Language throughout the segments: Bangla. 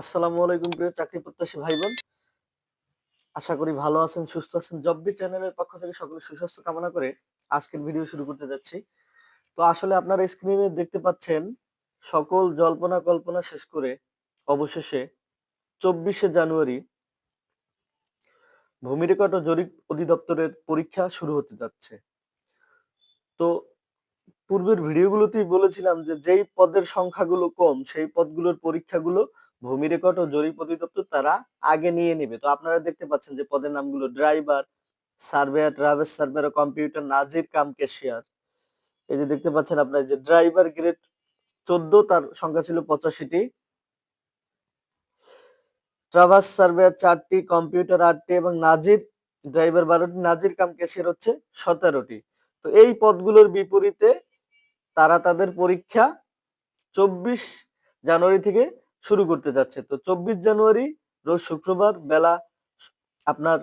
আসসালামু আলাইকুম প্রিয় চাকরি প্রত্যাশী ভাই বোন আশা করি ভালো আছেন, সুস্থ আছেন। জব্বি চ্যানেলের পক্ষ থেকে সকলের সুস্বাস্থ্য কামনা করে আজকের ভিডিও শুরু করতে যাচ্ছি। তো আসলে আপনারা স্ক্রিনে দেখতে পাচ্ছেন, সকল জল্পনা কল্পনা শেষ করে অবশেষে চব্বিশে জানুয়ারি ভূমি রেকর্ড ও জরিপ অধিদপ্তরের পরীক্ষা শুরু হতে যাচ্ছে। তো পূর্বের ভিডিওগুলোতেই বলেছিলাম যে যেই পদের সংখ্যাগুলো কম, সেই পদগুলোর পরীক্ষাগুলো ভূমি রেকর্ড ও জরিপ অধিদপ্তর তারা আগে নিয়ে নেবে। তো আপনারা দেখতে পাচ্ছেন যে পদের নামগুলো driver, surveyor travel surveyor computer, নাজির কাম ক্যাশিয়ার এই যে দেখতে পাচ্ছেন আপনার যে ড্রাইভার গ্রেড চোদ্দ, তার সংখ্যা ছিল পঁচাশিটি। ট্রাভার্স সার্ভেয়ার চারটি, কম্পিউটার আটটি এবং নাজির ড্রাইভার বারোটি, নাজির কাম ক্যাশিয়ার হচ্ছে সতেরোটি। তো এই পদগুলোর বিপরীতে তারা তাদের পরীক্ষা চব্বিশ জানুয়ারি থেকে শুরু করতে যাচ্ছে। তো চব্বিশ জানুয়ারি রোজ শুক্রবার বেলা আপনার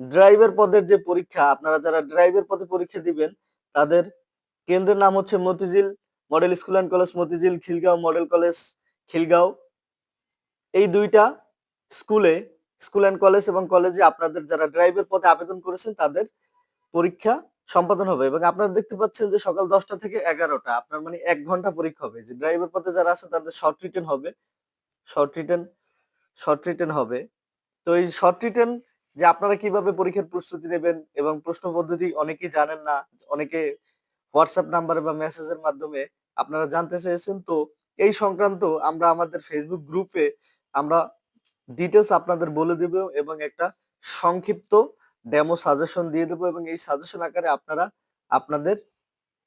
ড্রাইভার পদের যে পরীক্ষা, আপনারা যারা ড্রাইভার পদে পরীক্ষা দিবেন, তাদের কেন্দ্রের নাম হচ্ছে Motijheel model school and college, Motijheel, Khilgaon model college, Khilgaon. এই দুইটা স্কুলে, স্কুল অ্যান্ড কলেজ এবং কলেজে আপনাদের যারা ড্রাইভার পদে আবেদন করেছেন, তাদের পরীক্ষা সম্পাদন হবে এবং আপনারা দেখতে পাচ্ছেন যে সকাল দশটা থেকে এগারোটা, আপনার মানে এক ঘণ্টা পরীক্ষা হবে। যে ড্রাইভার পথে যারা আছে তাদের শর্ট রিটেন হবে। শর্ট রিটেন শর্ট রিটেন হবে। তো এই শর্ট রিটেন যে আপনারা কীভাবে পরীক্ষার প্রস্তুতি নেবেন এবং প্রশ্ন পদ্ধতি অনেকেই জানেন না, অনেকে হোয়াটসঅ্যাপ নাম্বারে বা মেসেজের মাধ্যমে আপনারা জানতে চেয়েছেন। তো এই সংক্রান্ত আমরা আমাদের ফেসবুক গ্রুপে আমরা ডিটেলস আপনাদের বলে দেব এবং একটা সংক্ষিপ্ত ডেমো সাজেশন দিয়ে দেবো এবং এই সাজেশন আকারে আপনারা আপনাদের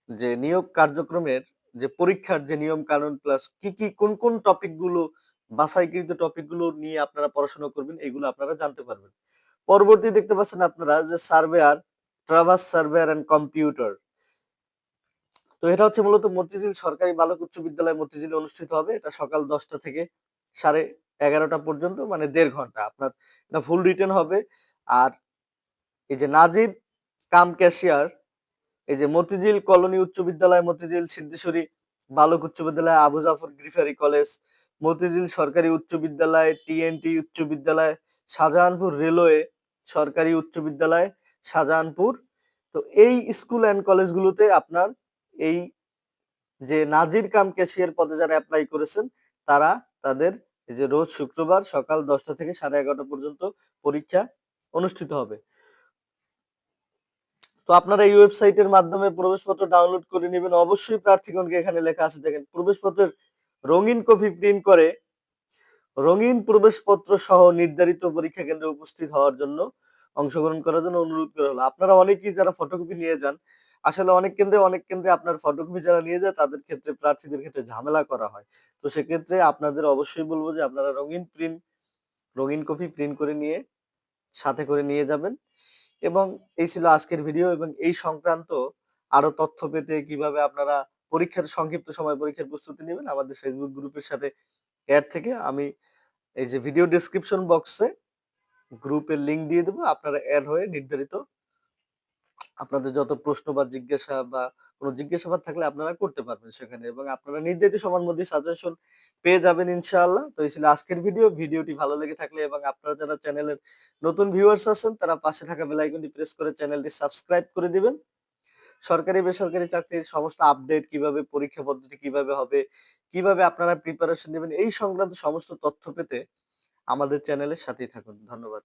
যে নিয়োগ কার্যক্রমের যে পরীক্ষার যে নিয়ম কানুন প্লাস কি কি কোন কোন টপিকগুলো বাছাইকৃত টপিকগুলো নিয়ে আপনারা পড়াশোনা করবেন এগুলো আপনারা জানতে পারবেন। পরবর্তী দেখতে পাচ্ছেন আপনারা যে surveyor traverse surveyor and computer তো এটা হচ্ছে মূলত মতিঝিল সরকারি বালক উচ্চ বিদ্যালয় মতিঝিলে অনুষ্ঠিত হবে। এটা সকাল দশটা থেকে সাড়ে এগারোটা পর্যন্ত মানে দেড় ঘণ্টা। আপনার এটা ফুল রিটেন হবে। আর এই যে নাজিব কাম ক্যাশিয়ার, এই যে মতিঝিল কলোনি উচ্চ বিদ্যালয়, মতিঝিল সিদ্ধেশ্বরী বালক উচ্চ বিদ্যালয়, আবু জাফর গ্রিফারি কলেজ, মতিঝিল সরকারি উচ্চ বিদ্যালয়, টিএনটি উচ্চ বিদ্যালয়, শাহজাহানপুর রেলওয়ে সরকারি উচ্চ বিদ্যালয়, শাহজাহানপুর। তো এই স্কুল অ্যান্ড কলেজগুলোতে আপনার এই যে নাজির কাম ক্যাশিয়ার পদে যারা অ্যাপ্লাই করেছেন, তারা তাদের এই যে রোজ শুক্রবার সকাল দশটা থেকে সাড়ে এগারোটা পর্যন্ত পরীক্ষা অনুষ্ঠিত হবে। তো আপনারা এই ওয়েবসাইটের মাধ্যমে প্রবেশপত্র ডাউনলোড করে নেবেন। অবশ্যই প্রার্থীগণকে এখানে লেখা আছে, দেখেন, প্রবেশপত্রের রঙিন কপি প্রিন্ট করে রঙিন প্রবেশপত্র সহ নির্ধারিত পরীক্ষা কেন্দ্রে উপস্থিত হওয়ার জন্য অংশগ্রহণ করার জন্য অনুরোধ করা হলো। আপনারা অনেকেই যারা ফটোকপি নিয়ে যান, আসলে অনেক কেন্দ্রে অনেক কেন্দ্রে আপনার ফটোকপি যারা নিয়ে যায়, তাদের ক্ষেত্রে প্রার্থীদের ক্ষেত্রে ঝামেলা করা হয়। তো সেক্ষেত্রে আপনাদের অবশ্যই বলব যে আপনারা রঙিন প্রিন্ট রঙিন কপি প্রিন্ট করে নিয়ে, সাথে করে নিয়ে যাবেন। এবং এই ছিল আজকের ভিডিও এবং এই সংক্রান্ত আরও তথ্য পেতে কীভাবে আপনারা পরীক্ষার, সংক্ষিপ্ত সময় পরীক্ষার প্রস্তুতি নেবেন, আমাদের ফেসবুক গ্রুপের সাথে অ্যাড থেকে আমি এই যে ভিডিও ডিসক্রিপশন বক্সে গ্রুপের লিংক দিয়ে দেবো, আপনারা অ্যাড হয়ে নির্ধারিত আপনাদের যত প্রশ্ন বা জিজ্ঞাসা বা কোনো জিজ্ঞাসাবাদ থাকলে আপনারা করতে পারবেন সেখানে এবং আপনারা নির্ধারিত সময়ের মধ্যে সাজেশন পেয়ে যাবেন ইনশাআল্লাহ। তো এই ছিল আজকের ভিডিও ভিডিওটি ভালো লেগে থাকলে এবং আপনারা যারা চ্যানেলের নতুন ভিউয়ার্স আছেন, তারা পাশে থাকা বেল আইকনটি প্রেস করে চ্যানেলটি সাবস্ক্রাইব করে দিবেন। সরকারি, বেসরকারি চাকরির সমস্ত আপডেট কীভাবে, পরীক্ষা পদ্ধতি কীভাবে হবে, কীভাবে আপনারা প্রিপারেশন নেবেন, এই সংক্রান্ত সমস্ত তথ্য পেতে আমাদের চ্যানেলের সাথেই থাকুন। ধন্যবাদ।